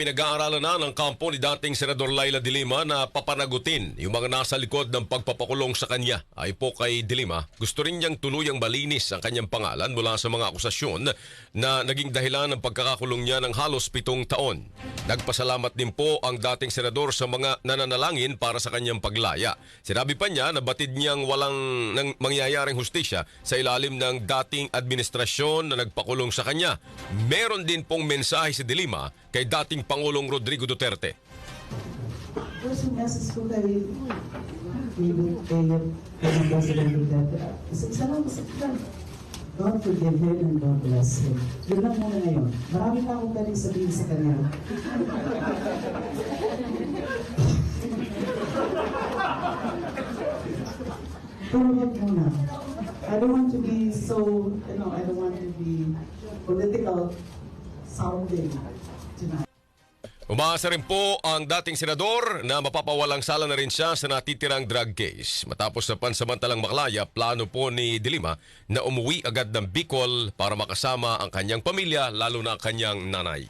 Pinag-aaralan na ng kampo ni dating Senador Laila de Lima na papanagutin yung mga nasa likod ng pagpapakulong sa kanya. Ay po kay de Lima, gusto rin niyang tuluyang malinis ang kanyang pangalan mula sa mga akusasyon na naging dahilan ng pagkakakulong niya ng halos pitong taon. Nagpasalamat din po ang dating senador sa mga nananalangin para sa kanyang paglaya. Sinabi pa niya na batid niyang walang nang mangyayaring hustisya sa ilalim ng dating administrasyon na nagpakulong sa kanya. Meron din pong mensahe si de Lima kay dating Pangulong Rodrigo Duterte. Sa. God forgive him and God bless him. Yun lang muna ngayon. Marami pa akong sabihin sa kanya. Muna. I don't want to be so, you know, I don't want to be political sounding. Umaasa rin po ang dating senador na mapapawalang sala na rin siya sa natitirang drug case. Matapos na pansamantalang maklaya, plano po ni Dilima na umuwi agad ng Bicol para makasama ang kanyang pamilya lalo na ang kanyang nanay.